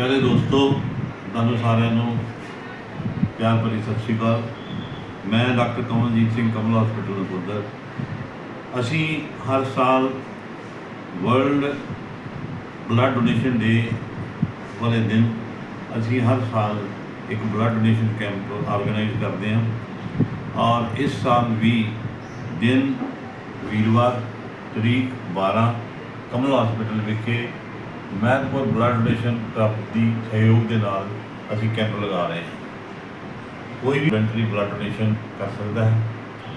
ਪਿਆਰੇ ਦੋਸਤੋ, ਤੁਹਾਨੂੰ ਸਾਰਿਆਂ ਨੂੰ ਪਿਆਰ ਭਰੀ ਸਤਿ ਸ਼੍ਰੀ ਅਕਾਲ। ਮੈਂ ਡਾਕਟਰ ਕਮਲਜੀਤ ਸਿੰਘ, ਕਮਲ ਹਸਪੀਟਲ ਨਕੋਦਰ ਅਸੀਂ ਹਰ ਸਾਲ ਵਰਲਡ ਬਲੱਡ ਡੋਨੇਸ਼ਨ ਡੇ ਵਾਲੇ ਦਿਨ ਅਸੀਂ ਹਰ ਸਾਲ ਇੱਕ ਬਲੱਡ ਡੋਨੇਸ਼ਨ ਕੈਂਪ ਆਰਗੇਨਾਈਜ਼ ਕਰਦੇ ਹਾਂ। ਔਰ ਇਸ ਸਾਲ ਵੀ ਦਿਨ ਵੀਰਵਾਰ, ਤਰੀਕ 12 ਕਮਲ ਹਸਪੀਟਲ ਵਿਖੇ ਮਹਿਤਪੁਰ ਬਲੱਡ ਡੋਨੇਸ਼ਨ ਕਲੱਬ ਦੀ ਸਹਿਯੋਗ ਦੇ ਨਾਲ ਅਸੀਂ ਕੈਂਪ ਲਗਾ ਰਹੇ ਹਾਂ। ਕੋਈ ਵੀ ਵੈਂਟਰੀ ਬਲੱਡ ਡੋਨੇਸ਼ਨ ਕਰ ਸਕਦਾ ਹੈ।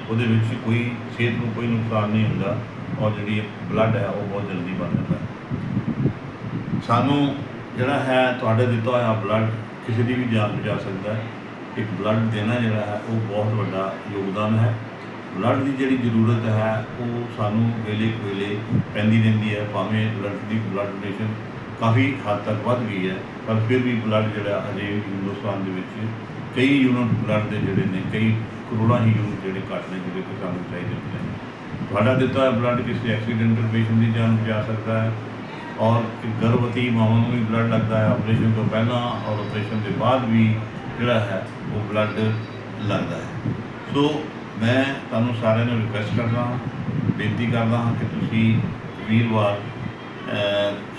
ਉਹਦੇ ਵਿੱਚ ਕੋਈ ਸਿਹਤ ਨੂੰ ਕੋਈ ਨੁਕਸਾਨ ਨਹੀਂ ਹੁੰਦਾ। ਔਰ ਜਿਹੜੀ ਬਲੱਡ ਹੈ, ਉਹ ਬਹੁਤ ਜਲਦੀ ਬਣ ਜਾਂਦਾ ਹੈ। ਸਾਨੂੰ ਜਿਹੜਾ ਹੈ, ਤੁਹਾਡੇ ਦਿੱਤਾ ਹੋਇਆ ਬਲੱਡ ਕਿਸੇ ਦੀ ਵੀ ਜਾਨ ਬਚਾ ਸਕਦਾ ਹੈ। ਇੱਕ ਬਲੱਡ ਦੇਣਾ ਜਿਹੜਾ ਹੈ, ਉਹ ਬਹੁਤ ਵੱਡਾ ਯੋਗਦਾਨ ਹੈ। ਬਲੱਡ ਦੀ ਜਿਹੜੀ ਜ਼ਰੂਰਤ ਹੈ, ਉਹ ਸਾਨੂੰ ਵੇਲੇ ਕੁ ਵੇਲੇ ਪੈਂਦੀ ਰਹਿੰਦੀ ਹੈ। ਭਾਵੇਂ ਬਲੱਡ ਦੀ ਬਲੱਡ ਡੋਨੇਸ਼ਨ ਕਾਫੀ ਹੱਦ ਤੱਕ ਵੱਧ ਗਈ ਹੈ, ਪਰ ਫਿਰ ਵੀ ਬਲੱਡ ਜਿਹੜਾ ਅਜੇ ਹਿੰਦੁਸਤਾਨ ਦੇ ਵਿੱਚ ਕਈ ਯੂਨਿਟ ਬਲੱਡ ਦੇ ਜਿਹੜੇ ਨੇ, ਕਈ ਕਰੋੜਾਂ ਹੀ ਯੂਨਿਟ ਜਿਹੜੇ ਘੱਟ ਨੇ, ਜਿਹੜੇ ਕਿ ਸਾਨੂੰ ਚਾਹੀਦੇ ਹੁੰਦੇ ਨੇ। ਤੁਹਾਡਾ ਦਿੱਤਾ ਹੋਇਆ ਬਲੱਡ ਕਿਸੇ ਐਕਸੀਡੈਂਟਲ ਪੇਸ਼ੈਂਟ ਦੀ ਜਾਨ ਬਚਾ ਸਕਦਾ ਹੈ ਔਰ ਗਰਭਵਤੀ ਮਾਵਾਂ ਨੂੰ ਵੀ ਬਲੱਡ ਲੱਗਦਾ ਹੈ। ਆਪਰੇਸ਼ਨ ਤੋਂ ਪਹਿਲਾਂ ਔਰ ਆਪਰੇਸ਼ਨ ਦੇ ਬਾਅਦ ਵੀ ਜਿਹੜਾ ਹੈ, ਉਹ ਬਲੱਡ ਲੱਗਦਾ ਹੈ। ਸੋ ਮੈਂ ਤੁਹਾਨੂੰ ਸਾਰਿਆਂ ਨੂੰ ਰਿਕੁਐਸਟ ਕਰਦਾ ਹਾਂ, ਬੇਨਤੀ ਕਰਦਾ ਹਾਂ ਕਿ ਤੁਸੀਂ ਵੀਰਵਾਰ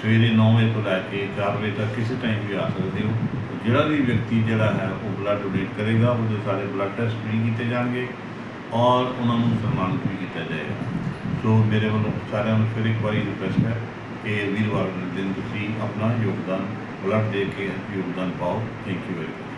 ਸਵੇਰੇ 9 ਵਜੇ ਤੋਂ ਲੈ ਕੇ 4 ਵਜੇ ਤੱਕ ਕਿਸੇ ਟਾਈਮ ਵੀ ਆ ਸਕਦੇ ਹੋ। ਜਿਹੜਾ ਵੀ ਵਿਅਕਤੀ ਜਿਹੜਾ ਹੈ, ਉਹ ਬਲੱਡ ਡੋਨੇਟ ਕਰੇਗਾ, ਉਹਦੇ ਸਾਰੇ ਬਲੱਡ ਟੈਸਟ ਵੀ ਕੀਤੇ ਜਾਣਗੇ ਔਰ ਉਹਨਾਂ ਨੂੰ ਸਨਮਾਨਿਤ ਵੀ ਕੀਤਾ ਜਾਏਗਾ। ਸੋ ਮੇਰੇ ਵੱਲੋਂ ਸਾਰਿਆਂ ਨੂੰ ਫਿਰ ਇੱਕ ਵਾਰੀ ਰਿਕੁਐਸਟ ਹੈ ਕਿ ਵੀਰਵਾਰ ਦੇ ਦਿਨ ਤੁਸੀਂ ਆਪਣਾ ਯੋਗਦਾਨ ਬਲੱਡ ਦੇ ਕੇ ਯੋਗਦਾਨ ਪਾਓ। Thank you very much